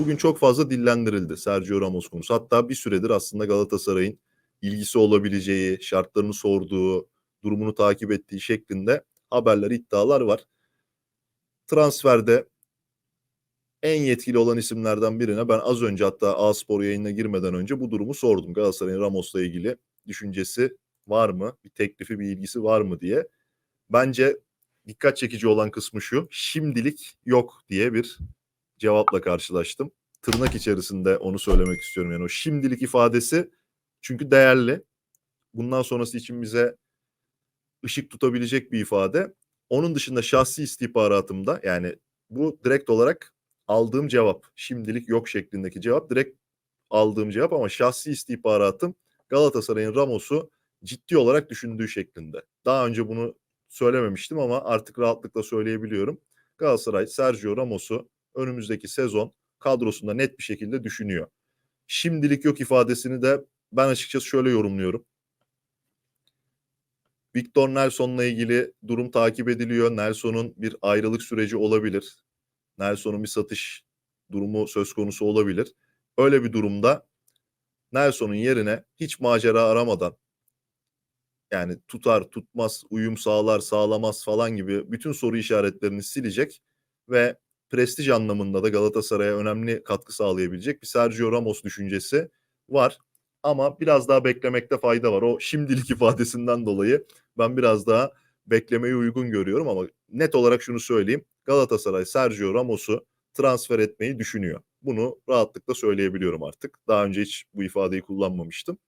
bugün çok fazla dillendirildi Sergio Ramos konusu. Hatta bir süredir aslında Galatasaray'ın ilgisi olabileceği, şartlarını sorduğu, durumunu takip ettiği şeklinde haberler, iddialar var. Transferde en yetkili olan isimlerden birine ben az önce hatta A-Spor yayınına girmeden önce bu durumu sordum. Galatasaray'ın Ramos'la ilgili düşüncesi var mı? Bir teklifi, bir ilgisi var mı diye. Bence dikkat çekici olan kısmı şu. Şimdilik yok diye bir cevapla karşılaştım. Tırnak içerisinde onu söylemek istiyorum. Yani o şimdilik ifadesi çünkü değerli. Bundan sonrası için bize ışık tutabilecek bir ifade. Onun dışında şahsi istihbaratımda yani bu direkt olarak aldığım cevap. Şimdilik yok şeklindeki cevap direkt aldığım cevap ama şahsi istihbaratım Galatasaray'ın Ramos'u ciddi olarak düşündüğü şeklinde. Daha önce bunu söylememiştim ama artık rahatlıkla söyleyebiliyorum. Galatasaray Sergio Ramos'u önümüzdeki sezon kadrosunda net bir şekilde düşünüyor. Şimdilik yok ifadesini de ben açıkçası şöyle yorumluyorum. Victor Nelson'la ilgili durum takip ediliyor. Nelson'un bir ayrılık süreci olabilir. Nelson'un bir satış durumu söz konusu olabilir. Öyle bir durumda Nelson'un yerine hiç macera aramadan yani tutar, tutmaz, uyum sağlar, sağlamaz falan gibi bütün soru işaretlerini silecek ve prestij anlamında da Galatasaray'a önemli katkı sağlayabilecek bir Sergio Ramos düşüncesi var. Ama biraz daha beklemekte fayda var. O şimdilik ifadesinden dolayı ben biraz daha beklemeyi uygun görüyorum ama net olarak şunu söyleyeyim. Galatasaray Sergio Ramos'u transfer etmeyi düşünüyor. Bunu rahatlıkla söyleyebiliyorum artık. Daha önce hiç bu ifadeyi kullanmamıştım.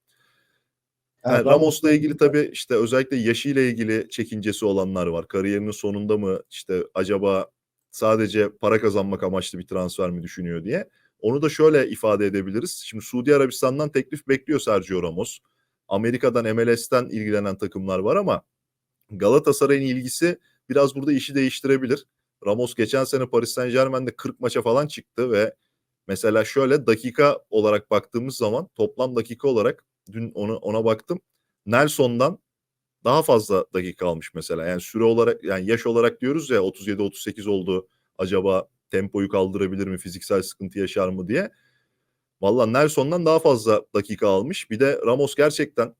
Yani Yani Ramos'la ilgili tabii işte özellikle yaşıyla ilgili çekincesi olanlar var. Kariyerinin sonunda mı işte acaba sadece para kazanmak amaçlı bir transfer mi düşünüyor diye. Onu da şöyle ifade edebiliriz. Şimdi Suudi Arabistan'dan teklif bekliyor Sergio Ramos. Amerika'dan MLS'ten ilgilenen takımlar var ama Galatasaray'ın ilgisi biraz burada işi değiştirebilir. Ramos geçen sene Paris Saint Germain'de 40 maça falan çıktı ve mesela şöyle dakika olarak baktığımız zaman toplam dakika olarak dün onu ona baktım. Nelson'dan daha fazla dakika almış mesela. Yani süre olarak yani yaş olarak diyoruz ya 37 38 oldu. Acaba tempoyu kaldırabilir mi? Fiziksel sıkıntı yaşar mı diye. Valla Nelson'dan daha fazla dakika almış. Bir de Ramos gerçekten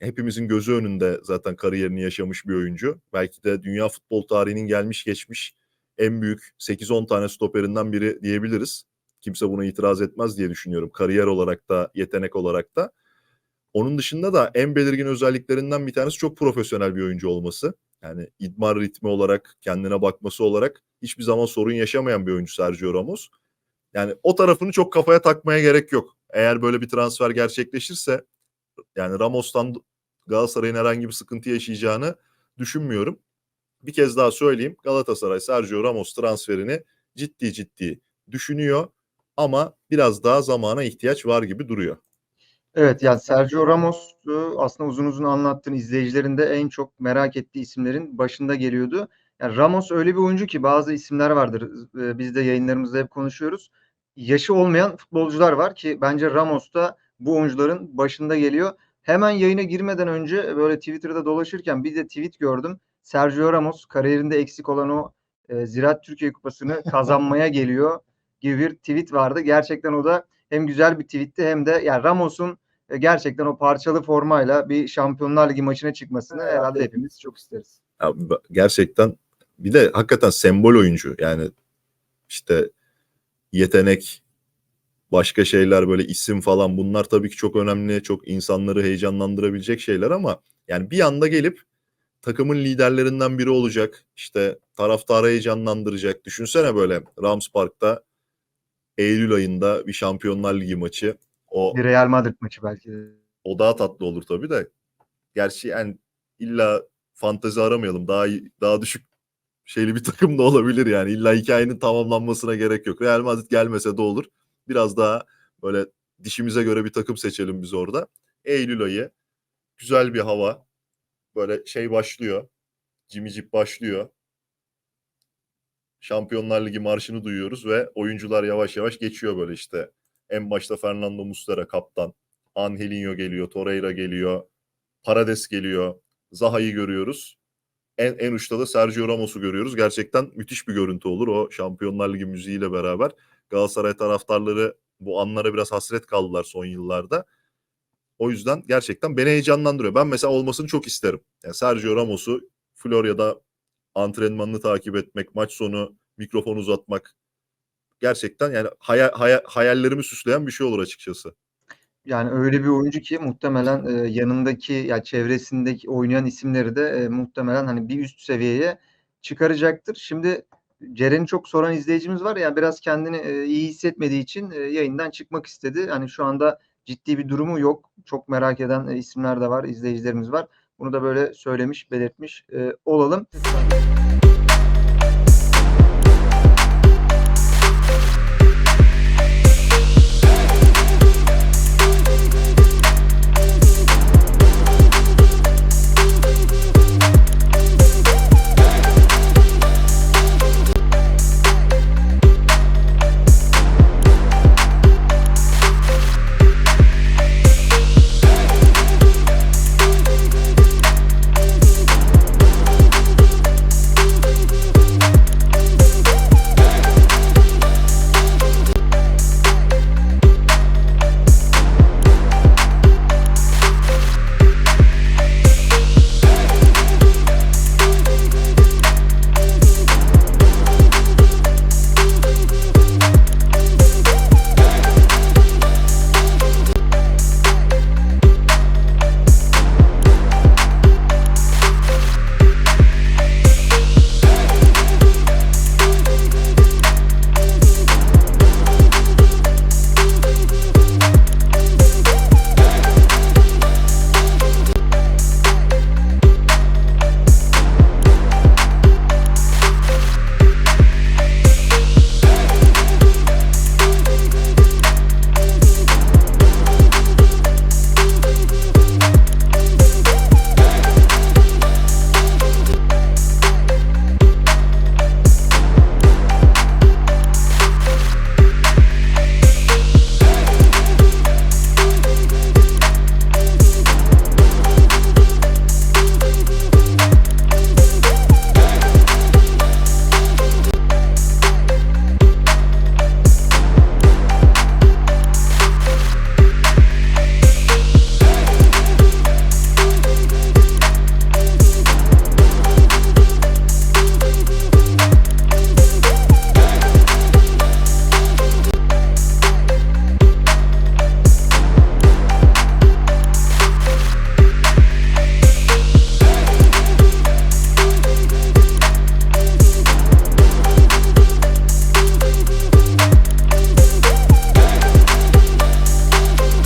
hepimizin gözü önünde zaten kariyerini yaşamış bir oyuncu. Belki de dünya futbol tarihinin gelmiş geçmiş en büyük 8-10 tane stoperinden biri diyebiliriz. Kimse buna itiraz etmez diye düşünüyorum. Kariyer olarak da, yetenek olarak da. Onun dışında da en belirgin özelliklerinden bir tanesi çok profesyonel bir oyuncu olması. Yani idman ritmi olarak, kendine bakması olarak hiçbir zaman sorun yaşamayan bir oyuncu Sergio Ramos. Yani o tarafını çok kafaya takmaya gerek yok. Eğer böyle bir transfer gerçekleşirse yani Ramos'tan Galatasaray'ın herhangi bir sıkıntı yaşayacağını düşünmüyorum. Bir kez daha söyleyeyim. Galatasaray Sergio Ramos transferini ciddi ciddi düşünüyor ama biraz daha zamana ihtiyaç var gibi duruyor. Evet yani Sergio Ramos aslında uzun uzun anlattığın izleyicilerin de en çok merak ettiği isimlerin başında geliyordu. Yani Ramos öyle bir oyuncu ki bazı isimler vardır. e, Biz de yayınlarımızda hep konuşuyoruz. Yaşı olmayan futbolcular var ki bence Ramos da bu oyuncuların başında geliyor. Hemen yayına girmeden önce böyle Twitter'da dolaşırken bir de tweet gördüm. Sergio Ramos kariyerinde eksik olan o e, Ziraat Türkiye Kupası'nı kazanmaya geliyor gibi bir tweet vardı. Gerçekten o da hem güzel bir tweetti hem de yani Ramos'un e, gerçekten o parçalı formayla bir Şampiyonlar Ligi maçına çıkmasını herhalde hepimiz çok isteriz. Ya, gerçekten bir de hakikaten sembol oyuncu. Yani işte yetenek, başka şeyler böyle isim falan bunlar tabii ki çok önemli, çok insanları heyecanlandırabilecek şeyler ama yani bir anda gelip takımın liderlerinden biri olacak. İşte taraftarı heyecanlandıracak. Düşünsene böyle Rams Park'ta Eylül ayında bir Şampiyonlar Ligi maçı. O Bir Real Madrid maçı belki o daha tatlı olur tabii de. Gerçi yani illa fantezi aramayalım. Daha daha düşük şeyli bir takım da olabilir yani. İlla hikayenin tamamlanmasına gerek yok. Real Madrid gelmese de olur. Biraz daha böyle dişimize göre bir takım seçelim biz orada. Eylül ayı güzel bir hava. Böyle şey başlıyor. Cimicip başlıyor. Şampiyonlar Ligi marşını duyuyoruz ve oyuncular yavaş yavaş geçiyor böyle işte. En başta Fernando Muslera kaptan. Angelinho geliyor, Torreira geliyor, Parades geliyor, Zaha'yı görüyoruz. En, en uçta da Sergio Ramos'u görüyoruz. Gerçekten müthiş bir görüntü olur o Şampiyonlar Ligi müziğiyle beraber. Galatasaray taraftarları bu anlara biraz hasret kaldılar son yıllarda. O yüzden gerçekten beni heyecanlandırıyor. Ben mesela olmasını çok isterim. Yani Sergio Ramos'u Florya'da antrenmanını takip etmek, maç sonu mikrofon uzatmak gerçekten yani hayal, hayal- hayallerimi süsleyen bir şey olur açıkçası. Yani öyle bir oyuncu ki muhtemelen e, yanındaki ya çevresindeki oynayan isimleri de e, muhtemelen hani bir üst seviyeye çıkaracaktır. Şimdi Ceren'i çok soran izleyicimiz var ya biraz kendini e, iyi hissetmediği için e, yayından çıkmak istedi. Hani şu anda ciddi bir durumu yok. Çok merak eden e, isimler de var, izleyicilerimiz var. Bunu da böyle söylemiş, belirtmiş e, olalım.